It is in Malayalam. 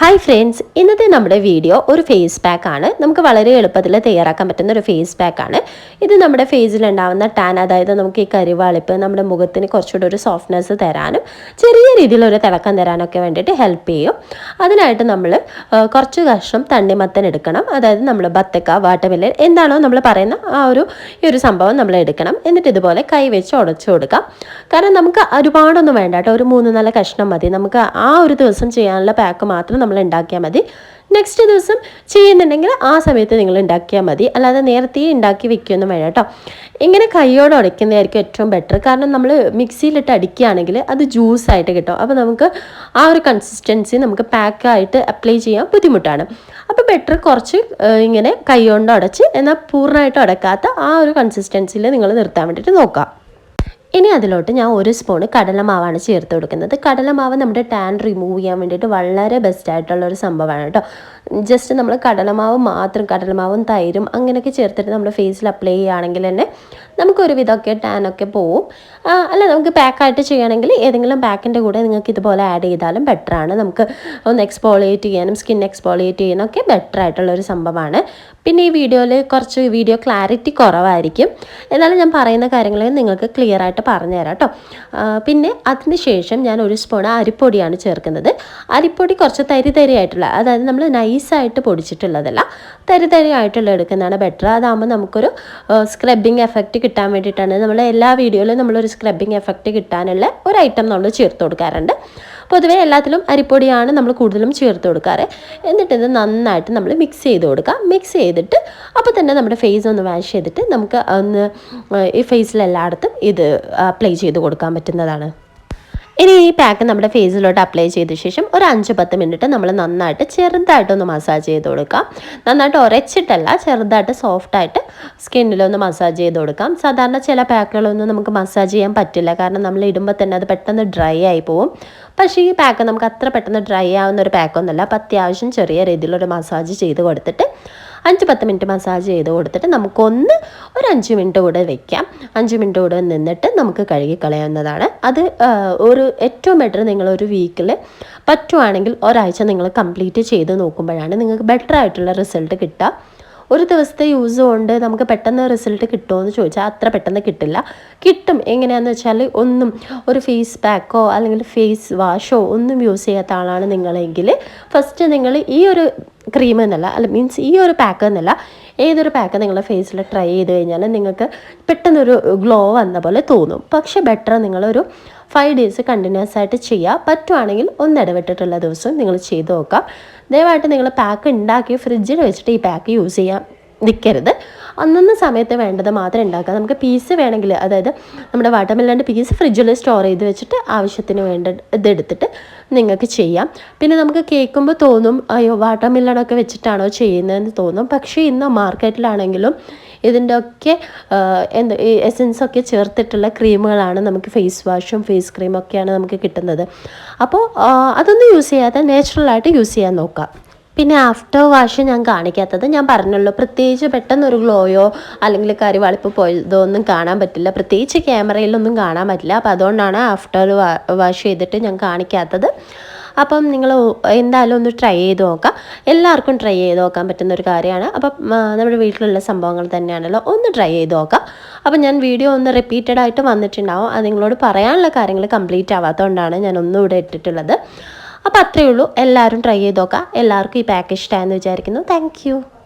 ഹായ് ഫ്രണ്ട്സ് ഇന്നത്തെ നമ്മുടെ വീഡിയോ ഒരു ഫേസ് പാക്ക് ആണ്. നമുക്ക് വളരെ എളുപ്പത്തിൽ തയ്യാറാക്കാൻ പറ്റുന്ന ഒരു ഫേസ് പാക്ക് ആണ്. ഇത് നമ്മുടെ ഫേസിൽ ഉണ്ടാകുന്ന ടാൻ അതായത് നമുക്ക് ഈ കരിവാളിപ്പ് നമ്മുടെ മുഖത്തിന് കുറച്ചുകൂടി ഒരു സോഫ്റ്റ്നെസ് തരാനും ചെറിയ രീതിയിൽ ഒരു തിളക്കം തരാനൊക്കെ വേണ്ടിയിട്ട് ഹെൽപ്പ് ചെയ്യും. അതിനായിട്ട് നമ്മൾ കുറച്ച് കഷ്ണം തണ്ണിമത്തൻ എടുക്കണം. അതായത് നമ്മൾ ബത്തക്ക വാട്ടമില്ലൻ എന്താണോ നമ്മൾ പറയുന്ന ആ ഒരു ഈ ഒരു സംഭവം നമ്മൾ എടുക്കണം. എന്നിട്ട് ഇതുപോലെ കൈ വെച്ച് ഉടച്ചു കൊടുക്കാം. കാരണം നമുക്ക് ഒരുപാടൊന്നും വേണ്ട കേട്ടോ. ഒരു മൂന്ന് നാല് കഷ്ണം മതി. നമുക്ക് ആ ഒരു ദിവസം ചെയ്യാനുള്ള പാക്ക് മാത്രം നമ്മൾ ഉണ്ടാക്കിയാൽ മതി. നെക്സ്റ്റ് ദിവസം ചെയ്യുന്നുണ്ടെങ്കിൽ ആ സമയത്ത് നിങ്ങൾ ഉണ്ടാക്കിയാൽ മതി. അല്ലാതെ നേരത്തെ ഉണ്ടാക്കി വെക്കുകയൊന്നും വേണം കേട്ടോ. ഇങ്ങനെ കൈയോടെ ഉടയ്ക്കുന്നതായിരിക്കും ഏറ്റവും ബെറ്റർ കാരണം നമ്മൾ മിക്സിയിലിട്ട് അടിക്കുകയാണെങ്കിൽ അത് ജ്യൂസായിട്ട് കിട്ടും. അപ്പോൾ നമുക്ക് ആ ഒരു കൺസിസ്റ്റൻസി നമുക്ക് പാക്കായിട്ട് അപ്ലൈ ചെയ്യാൻ ബുദ്ധിമുട്ടാണ്. അപ്പോൾ ബെറ്റർ കുറച്ച് ഇങ്ങനെ കൈ കൊണ്ട് ഉടച്ച് എന്നാൽ പൂർണമായിട്ട് ഉടക്കാത്ത ആ ഒരു കൺസിസ്റ്റൻസിയിൽ നിങ്ങൾ നിർത്താൻ വേണ്ടിയിട്ട് നോക്കാം. ഇനി അതിലോട്ട് ഞാൻ ഒരു സ്പൂൺ കടലമാവാണ് ചേർത്ത് കൊടുക്കുന്നത്. കടലമാവ് നമ്മുടെ ടാൻ റിമൂവ് ചെയ്യാൻ വേണ്ടിയിട്ട് വളരെ ബെസ്റ്റ് ആയിട്ടുള്ള ഒരു സംഭവമാണ് കേട്ടോ. ജസ്റ്റ് നമ്മൾ കടലമാവ് മാത്രം കടലമാവും തൈരും അങ്ങനെയൊക്കെ ചേർത്തിട്ട് നമ്മൾ ഫേസിൽ അപ്ലൈ ചെയ്യുകയാണെങ്കിൽ തന്നെ നമുക്ക് ഒരു വിധമൊക്കെ ടാനൊക്കെ പോവും അല്ല നമുക്ക് പാക്കായിട്ട് ചെയ്യണമെങ്കിൽ ഏതെങ്കിലും പാക്കിന്റെ കൂടെ നിങ്ങൾക്ക് ഇതുപോലെ ആഡ് ചെയ്താലും ബെറ്ററാണ് നമുക്ക് ഒന്ന് എക്സ്പോളിയേറ്റ് ചെയ്യാനും സ്കിൻ എക്സ്പോളിയേറ്റ് ചെയ്യാനൊക്കെ ബെറ്റർ ആയിട്ടുള്ള ഒരു സംഭവമാണ്. പിന്നെ ഈ വീഡിയോയിൽ കുറച്ച് വീഡിയോ ക്ലാരിറ്റി കുറവായിരിക്കും. എന്നാലും ഞാൻ പറയുന്ന കാര്യങ്ങൾ നിങ്ങൾക്ക് ക്ലിയർ ആയിട്ട് പറഞ്ഞുതരാം കേട്ടോ പിന്നെ അതിന് ശേഷം ഞാൻ ഒരു സ്പൂൺ അരിപ്പൊടിയാണ് ചേർക്കുന്നത്. അരിപ്പൊടി കുറച്ച് തരി തരി ആയിട്ടുള്ള അതായത് നമ്മൾ നൈസായിട്ട് പൊടിച്ചിട്ടുള്ളതല്ല തരി തരി ആയിട്ടുള്ള എടുക്കുന്നതാണ് ബെറ്റർ അതാകുമ്പോൾ നമുക്കൊരു സ്ക്രബിങ് എഫക്റ്റ് കിട്ടാൻ വേണ്ടിയിട്ടാണ് നമ്മൾ എല്ലാ വീഡിയോയിലും നമ്മളൊരു സ്ക്രബിങ് എഫക്റ്റ് കിട്ടാനുള്ള ഒരു ഐറ്റം നമ്മൾ ചേർത്ത് കൊടുക്കാറുണ്ട്. പൊതുവേ എല്ലാത്തിലും അരിപ്പൊടിയാണ് നമ്മൾ കൂടുതലും ചേർത്ത് കൊടുക്കാറ്. എന്നിട്ട് ഇത് നന്നായിട്ട് നമ്മൾ മിക്സ് ചെയ്ത് കൊടുക്കുക മിക്സ് ചെയ്തിട്ട് അപ്പോൾ തന്നെ നമ്മുടെ ഫേസ് ഒന്ന് വാഷ് ചെയ്തിട്ട് നമുക്ക് ഒന്ന് ഈ ഫേസിൽ എല്ലായിടത്തും ഇത് അപ്ലൈ ചെയ്ത് കൊടുക്കാൻ പറ്റുന്നതാണ്. ഇനി ഈ പാക്ക് നമ്മുടെ ഫേസിലോട്ട് അപ്ലൈ ചെയ്ത ശേഷം ഒരു അഞ്ച് പത്ത് മിനിറ്റ് നമ്മൾ നന്നായിട്ട് ചെറുതായിട്ടൊന്ന് മസാജ് ചെയ്ത് കൊടുക്കാം. നന്നായിട്ട് ഉരച്ചിട്ടല്ല ചെറുതായിട്ട് സോഫ്റ്റായിട്ട് സ്കിന്നിലൊന്ന് മസാജ് ചെയ്ത് കൊടുക്കാം. സാധാരണ ചില പാക്കുകളൊന്നും നമുക്ക് മസാജ് ചെയ്യാൻ പറ്റില്ല. കാരണം നമ്മൾ ഇടുമ്പോൾ തന്നെ അത് പെട്ടെന്ന് ഡ്രൈ ആയി പോവും. പക്ഷേ ഈ പാക്ക് നമുക്ക് അത്ര പെട്ടെന്ന് ഡ്രൈ ആവുന്ന ഒരു പാക്കൊന്നുമല്ല അപ്പോൾ അത്യാവശ്യം ചെറിയ രീതിയിലൊരു മസാജ് ചെയ്ത് കൊടുത്തിട്ട് അഞ്ച് പത്ത് മിനിറ്റ് മസാജ് ചെയ്ത് കൊടുത്തിട്ട് നമുക്കൊന്ന് ഒരു അഞ്ച് മിനിറ്റ് കൂടെ വെക്കാം. അഞ്ച് മിനിറ്റ് കൂടെ നിന്നിട്ട് നമുക്ക് കഴുകി കളയാവുന്നതാണ്. അത് ഒരു ഏറ്റവും ബെറ്റർ നിങ്ങൾ ഒരു വീക്കിൽ പറ്റുവാണെങ്കിൽ ഒരാഴ്ച നിങ്ങൾ കംപ്ലീറ്റ് ചെയ്ത് നോക്കുമ്പോഴാണ് നിങ്ങൾക്ക് ബെറ്റർ ആയിട്ടുള്ള റിസൾട്ട് കിട്ടുക. ഒരു ദിവസത്തെ യൂസ് കൊണ്ട് നമുക്ക് പെട്ടെന്ന് റിസൾട്ട് കിട്ടുമോ എന്ന് ചോദിച്ചാൽ അത്ര പെട്ടെന്ന് കിട്ടില്ല. കിട്ടും. എങ്ങനെയാണെന്ന് വെച്ചാൽ ഒന്നും ഒരു ഫേസ് പാക്കോ അല്ലെങ്കിൽ ഫേസ് വാഷോ ഒന്നും യൂസ് ചെയ്യാത്ത ആളാണ് നിങ്ങളെങ്കിൽ ഫസ്റ്റ് നിങ്ങൾ ഈ ഒരു ക്രീം എന്നല്ല അല്ല മീൻസ് ഈ ഒരു പാക്ക് എന്നല്ല ഏതൊരു പാക്ക് നിങ്ങളുടെ ഫേസിൽ ട്രൈ ചെയ്ത് കഴിഞ്ഞാൽ നിങ്ങൾക്ക് പെട്ടെന്നൊരു ഗ്ലോ വന്ന പോലെ തോന്നും. പക്ഷേ ബെറ്റർ നിങ്ങളൊരു ഫൈവ് ഡേയ്സ് കണ്ടിന്യൂസ് ആയിട്ട് ചെയ്യുക പറ്റുവാണെങ്കിൽ ഒന്ന് ഇടവിട്ടിട്ടുള്ള ദിവസം നിങ്ങൾ ചെയ്ത് നോക്കാം. ദയവായിട്ട് നിങ്ങൾ പാക്ക് ഉണ്ടാക്കി ഫ്രിഡ്ജിൽ വെച്ചിട്ട് ഈ പാക്ക് യൂസ് ചെയ്യാം നിൽക്കരുത് അന്നന്ന് സമയത്ത് വേണ്ടത് മാത്രം ഉണ്ടാക്കുക. നമുക്ക് പീസ് വേണമെങ്കിൽ അതായത് നമ്മുടെ വാട്ടർമെല്ലന്റെ പീസ് ഫ്രിഡ്ജിൽ സ്റ്റോർ ചെയ്ത് വെച്ചിട്ട് ആവശ്യത്തിന് വേണ്ട ഇതെടുത്തിട്ട് നിങ്ങൾക്ക് ചെയ്യാം. പിന്നെ നമുക്ക് കേൾക്കുമ്പോൾ തോന്നും അയ്യോ വാട്ടർമെല്ലണൊക്കെ വെച്ചിട്ടാണോ ചെയ്യുന്നതെന്ന് തോന്നും. പക്ഷേ ഇന്ന് മാർക്കറ്റിലാണെങ്കിലും ഇതിന്റെ ഒക്കെ എന്ത് എസെൻസ് ഒക്കെ ചേർത്തിട്ടുള്ള ക്രീമുകളാണ് നമുക്ക് ഫേസ് വാഷും ഫേസ് ക്രീമൊക്കെയാണ് നമുക്ക് കിട്ടുന്നത്. അപ്പോൾ അതൊന്നും യൂസ് ചെയ്യാതെ നാച്ചുറലായിട്ട് യൂസ് ചെയ്യാൻ നോക്കാം. പിന്നെ ആഫ്റ്റർ വാഷ് ഞാൻ കാണിക്കാത്തത് ഞാൻ പറഞ്ഞല്ലോ പ്രത്യേകിച്ച് പെട്ടെന്ന് ഒരു ഗ്ലോയോ അല്ലെങ്കിൽ കരിവാളിപ്പ് പോയതോ ഒന്നും കാണാൻ പറ്റില്ല. പ്രത്യേകിച്ച് ക്യാമറയിലൊന്നും കാണാൻ പറ്റില്ല. അപ്പോൾ അതുകൊണ്ടാണ് ആഫ്റ്റർ വാഷ് ചെയ്തിട്ട് ഞാൻ കാണിക്കാത്തത്. അപ്പം നിങ്ങൾ എന്തായാലും ഒന്ന് ട്രൈ ചെയ്ത് നോക്കാം. എല്ലാവർക്കും ട്രൈ ചെയ്ത് നോക്കാൻ പറ്റുന്ന ഒരു കാര്യമാണ്. അപ്പം നമ്മുടെ വീട്ടിലുള്ള സംഭവങ്ങൾ തന്നെയാണല്ലോ. ഒന്ന് ട്രൈ ചെയ്ത് നോക്കാം. അപ്പം ഞാൻ വീഡിയോ ഒന്ന് റിപ്പീറ്റഡ് ആയിട്ട് വന്നിട്ടുണ്ടാവും. അത് നിങ്ങളോട് പറയാനുള്ള കാര്യങ്ങൾ കംപ്ലീറ്റ് ആവാത്തതുകൊണ്ടാണ് ഞാൻ ഒന്നും ഇവിടെ ഇട്ടിട്ടുള്ളത്. അപ്പോൾ അത്രയേ ഉള്ളൂ. എല്ലാവരും ട്രൈ ചെയ്ത് നോക്കാം. എല്ലാവർക്കും ഈ പാക്ക് ഇഷ്ടമായെന്ന് വിചാരിക്കുന്നു. താങ്ക്